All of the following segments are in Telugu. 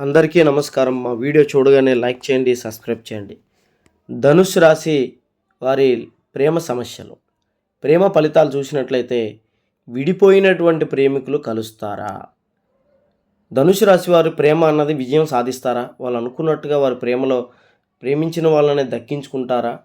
అందరికీ నమస్కారం. మా వీడియో చూడగానే లైక్ చేయండి సబ్స్క్రైబ్ చేయండి. ధనుసు రాశి వారి ప్రేమ సమస్యలు. ప్రేమ ఫలితాలు చూసినట్లయితే విడిపోయినటువంటి ప్రేమికులు కలుస్తారా? ధనుసు రాశి వారి ప్రేమ అన్నది విజయం సాధిస్తారా? వాళ్ళు అనుకున్నట్టుగా వారి ప్రేమలో ప్రేమించిన వాళ్ళని దక్కించుకుంటారా?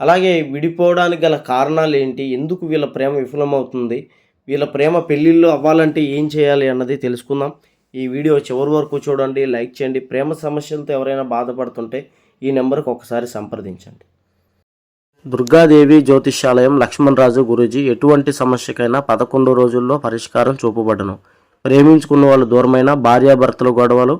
అలాగే విడిపోవడానికి గల కారణాలు ఏంటి? ఎందుకు వీళ్ళ ప్రేమ విఫలమవుతుంది? వీళ్ళ ప్రేమ పెళ్ళిళ్ళు అవ్వాలంటే ఏం చేయాలి అన్నది తెలుసుకుందాం. ఈ వీడియో చివరి వరకు చూడండి లైక్ చేయండి. ప్రేమ సమస్యలతో ఎవరైనా బాధపడుతుంటే ఈ నెంబర్కి ఒకసారి సంప్రదించండి. దుర్గాదేవి జ్యోతిష్యాలయం లక్ష్మణరాజు గురూజీ ఎటువంటి సమస్యకైనా పదకొండు రోజుల్లో పరిష్కారం చూపబడను. ప్రేమించుకున్న వాళ్ళు దూరమైన భార్యాభర్తల గొడవలు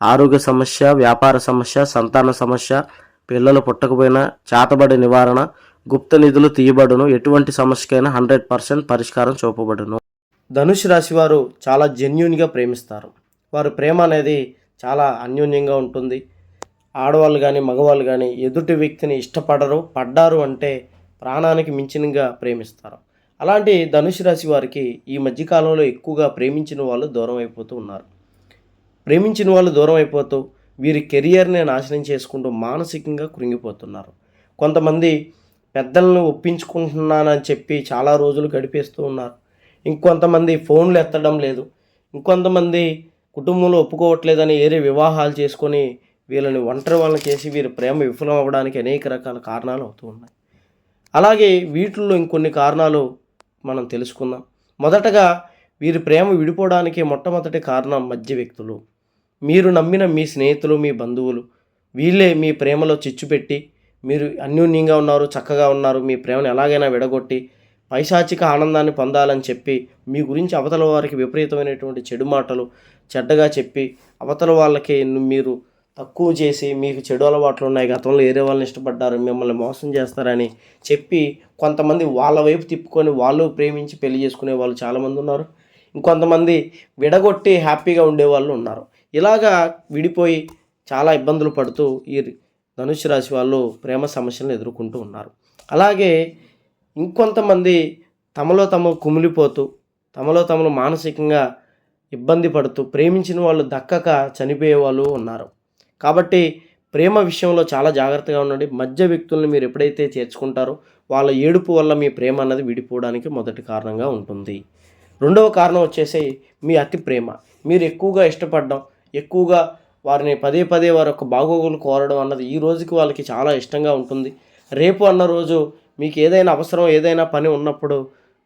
ఆరోగ్య సమస్య వ్యాపార సమస్య సంతాన సమస్య పిల్లలు పుట్టకపోయినా చేతబడి నివారణ గుప్త నిధులు తీయబడును. ఎటువంటి సమస్యకైనా హండ్రెడ్ పర్సెంట్ పరిష్కారం చూపబడును. ధనుష్ రాశి వారు చాలా జెన్యున్గా ప్రేమిస్తారు. వారు ప్రేమ అనేది చాలా అన్యోన్యంగా ఉంటుంది. ఆడవాళ్ళు కానీ మగవాళ్ళు కానీ ఎదుటి వ్యక్తిని ఇష్టపడరు పడ్డారు అంటే ప్రాణానికి మించినగా ప్రేమిస్తారు. అలాంటి ధనుష్ రాశి వారికి ఈ మధ్యకాలంలో ఎక్కువగా ప్రేమించిన వాళ్ళు దూరం అయిపోతూ ఉన్నారు. ప్రేమించిన వాళ్ళు దూరం అయిపోతూ వీరి కెరియర్ని నాశనం చేసుకుంటూ మానసికంగా కృంగిపోతున్నారు. కొంతమంది పెద్దలను ఒప్పించుకుంటున్నానని చెప్పి చాలా రోజులు గడిపేస్తూ ఉన్నారు. ఇంకొంతమంది ఫోన్లు ఎత్తడం లేదు. ఇంకొంతమంది కుటుంబంలో ఒప్పుకోవట్లేదని ఏరే వివాహాలు చేసుకొని వీళ్ళని ఒంటరి వాళ్ళని చేసి వీరి ప్రేమ విఫలం అవ్వడానికి అనేక రకాల కారణాలు అవుతూ ఉన్నాయి. అలాగే వీటిల్లో ఇంకొన్ని కారణాలు మనం తెలుసుకుందాం. మొదటగా వీరి ప్రేమ విడిపోవడానికి మొట్టమొదటి కారణం మధ్య వ్యక్తులు. మీరు నమ్మిన మీ స్నేహితులు మీ బంధువులు వీళ్ళే మీ ప్రేమలో చిచ్చు పెట్టి మీరు అన్యోన్యంగా ఉన్నారు చక్కగా ఉన్నారు మీ ప్రేమను ఎలాగైనా విడగొట్టి పైశాచిక ఆనందాన్ని పొందాలని చెప్పి మీ గురించి అవతల వారికి విపరీతమైనటువంటి చెడు మాటలు చెడ్డగా చెప్పి అవతల వాళ్ళకి మీరు తక్కువ చేసి మీకు చెడు అలవాట్లు ఉన్నాయి గతంలో వేరే వాళ్ళని ఇష్టపడ్డారు మిమ్మల్ని మోసం చేస్తారని చెప్పి కొంతమంది వాళ్ళ వైపు తిప్పుకొని వాళ్ళు ప్రేమించి పెళ్ళి చేసుకునే వాళ్ళు చాలామంది ఉన్నారు. ఇంకొంతమంది విడగొట్టి హ్యాపీగా ఉండేవాళ్ళు ఉన్నారు. ఇలాగా విడిపోయి చాలా ఇబ్బందులు పడుతూ ఈ ధనుసు రాశి వాళ్ళు ప్రేమ సమస్యలను ఎదుర్కొంటూ ఉన్నారు. అలాగే ఇంకొంతమంది తమలో తమ కుమిలిపోతూ తమలో తమను మానసికంగా ఇబ్బంది పడుతూ ప్రేమించిన వాళ్ళు దక్కక చనిపోయే వాళ్ళు ఉన్నారు. కాబట్టి ప్రేమ విషయంలో చాలా జాగ్రత్తగా ఉండండి. మధ్య వ్యక్తులను మీరు ఎప్పుడైతే చేర్చుకుంటారో వాళ్ళ ఏడుపు వల్ల మీ ప్రేమ అన్నది విడిపోవడానికి మొదటి కారణంగా ఉంటుంది. రెండవ కారణం వచ్చేసి మీ అతి ప్రేమ. మీరు ఎక్కువగా ఇష్టపడడం ఎక్కువగా వారిని పదే పదే వారి యొక్క బాగోగులు కోరడం అన్నది ఈ రోజుకి వాళ్ళకి చాలా ఇష్టంగా ఉంటుంది. రేపు అన్న రోజు మీకు ఏదైనా అవసరం ఏదైనా పని ఉన్నప్పుడు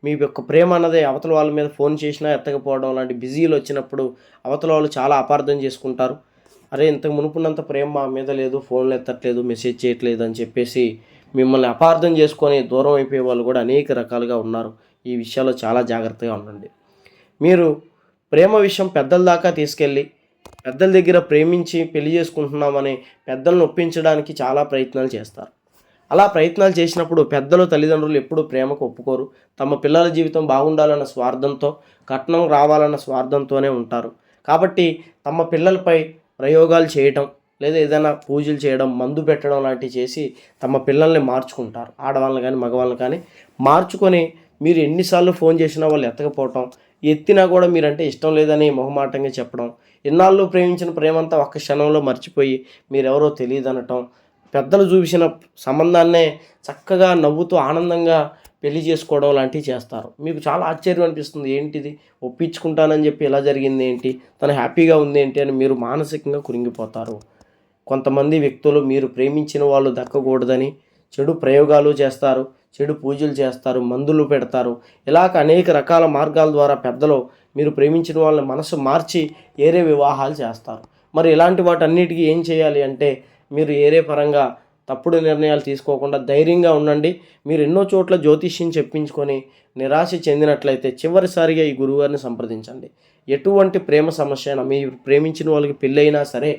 మీ యొక్క ప్రేమ అన్నది అవతల వాళ్ళ మీద ఫోన్ చేసినా ఎత్తకపోవడం లాంటి బిజీలు వచ్చినప్పుడు అవతల వాళ్ళు చాలా అపార్థం చేసుకుంటారు. అరే ఇంతకు మునుపున్నంత ప్రేమ మా మీద లేదు ఫోన్లు ఎత్తట్లేదు మెసేజ్ చేయట్లేదు అని చెప్పేసి మిమ్మల్ని అపార్థం చేసుకొని దూరం అయిపోయే వాళ్ళు కూడా అనేక రకాలుగా ఉన్నారు. ఈ విషయాల్లో చాలా జాగ్రత్తగా ఉండండి. మీరు ప్రేమ విషయం పెద్దల దాకా తీసుకెళ్ళి పెద్దల దగ్గర ప్రేమించి పెళ్ళి చేసుకుంటున్నామని పెద్దలను ఒప్పించడానికి చాలా ప్రయత్నాలు చేస్తారు. అలా ప్రయత్నాలు చేసినప్పుడు పెద్దలు తల్లిదండ్రులు ఎప్పుడూ ప్రేమకు ఒప్పుకోరు. తమ పిల్లల జీవితం బాగుండాలన్న స్వార్థంతో కట్నం రావాలన్న స్వార్థంతోనే ఉంటారు. కాబట్టి తమ పిల్లలపై ప్రయోగాలు చేయటం లేదా ఏదైనా పూజలు చేయడం మందు పెట్టడం లాంటివి చేసి తమ పిల్లల్ని మార్చుకుంటారు. ఆడవాళ్ళని కానీ మగవాళ్ళని కానీ మార్చుకొని మీరు ఎన్నిసార్లు ఫోన్ చేసినా వాళ్ళు ఎత్తకపోవటం ఎత్తినా కూడా మీరంటే ఇష్టం లేదని మొహమాటంగా చెప్పడం ఇన్నాళ్ళు ప్రేమించిన ప్రేమంతా ఒక్క క్షణంలో మర్చిపోయి మీరెవరో తెలియదనటం పెద్దలు చూపించిన సంబంధాన్నే చక్కగా నవ్వుతూ ఆనందంగా పెళ్ళి చేసుకోవడం లాంటివి చేస్తారు. మీకు చాలా ఆశ్చర్యం అనిపిస్తుంది. ఏంటిది? ఒప్పించుకుంటానని చెప్పి ఇలా జరిగింది ఏంటి? తను హ్యాపీగా ఉంది ఏంటి అని మీరు మానసికంగా కురింగిపోతారు. కొంతమంది వ్యక్తులు మీరు ప్రేమించిన వాళ్ళు దక్కకూడదని చెడు ప్రయోగాలు చేస్తారు చెడు పూజలు చేస్తారు మందులు పెడతారు. ఇలాగ అనేక రకాల మార్గాల ద్వారా పెద్దలు మీరు ప్రేమించిన వాళ్ళని మనసు మార్చి ఏరే వివాహాలు చేస్తారు. మరి ఇలాంటి వాటన్నిటికీ ఏం చేయాలి అంటే మీరు ఏరే పరంగా తప్పుడు నిర్ణయాలు తీసుకోకుండా ధైర్యంగా ఉండండి. మీరు ఎన్నో చోట్ల జ్యోతిష్యం చెప్పించుకొని నిరాశ చెందినట్లయితే చివరిసారిగా ఈ గురువుగారిని సంప్రదించండి. ఎటువంటి ప్రేమ సమస్య అయినా మీరు ప్రేమించిన వాళ్ళకి పెళ్ళైనా సరే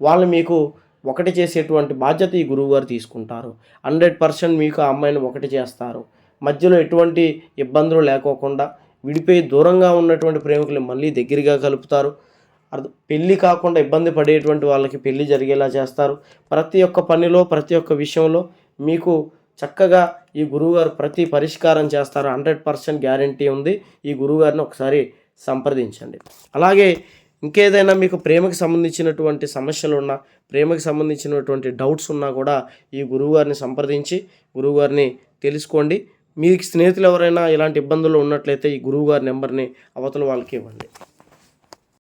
వాళ్ళు మీకు ఒకటి చేసేటువంటి బాధ్యత ఈ గురువుగారు తీసుకుంటారు. హండ్రెడ్ పర్సెంట్ మీకు ఆ అమ్మాయిని ఒకటి చేస్తారు. మధ్యలో ఎటువంటి ఇబ్బందులు లేకోకుండా విడిపోయి దూరంగా ఉన్నటువంటి ప్రేమికులు మళ్ళీ దగ్గరగా కలుపుతారు. అర్థం. పెళ్ళి కాకుండా ఇబ్బంది పడేటువంటి వాళ్ళకి పెళ్ళి జరిగేలా చేస్తారు. ప్రతి ఒక్క పనిలో ప్రతి ఒక్క విషయంలో మీకు చక్కగా ఈ గురువుగారు ప్రతి పరిష్కారం చేస్తారు. హండ్రెడ్ పర్సెంట్ గ్యారంటీ ఉంది. ఈ గురువుగారిని ఒకసారి సంప్రదించండి. అలాగే ఇంకేదైనా మీకు ప్రేమకు సంబంధించినటువంటి సమస్యలు ఉన్నా ప్రేమకు సంబంధించినటువంటి డౌట్స్ ఉన్నా కూడా ఈ గురువుగారిని సంప్రదించి గురువుగారిని తెలుసుకోండి. మీకు స్నేహితులు ఎవరైనా ఇలాంటి ఇబ్బందులు ఉన్నట్లయితే ఈ గురువుగారి నెంబర్ని అవతల వాళ్ళకి ఇవ్వండి.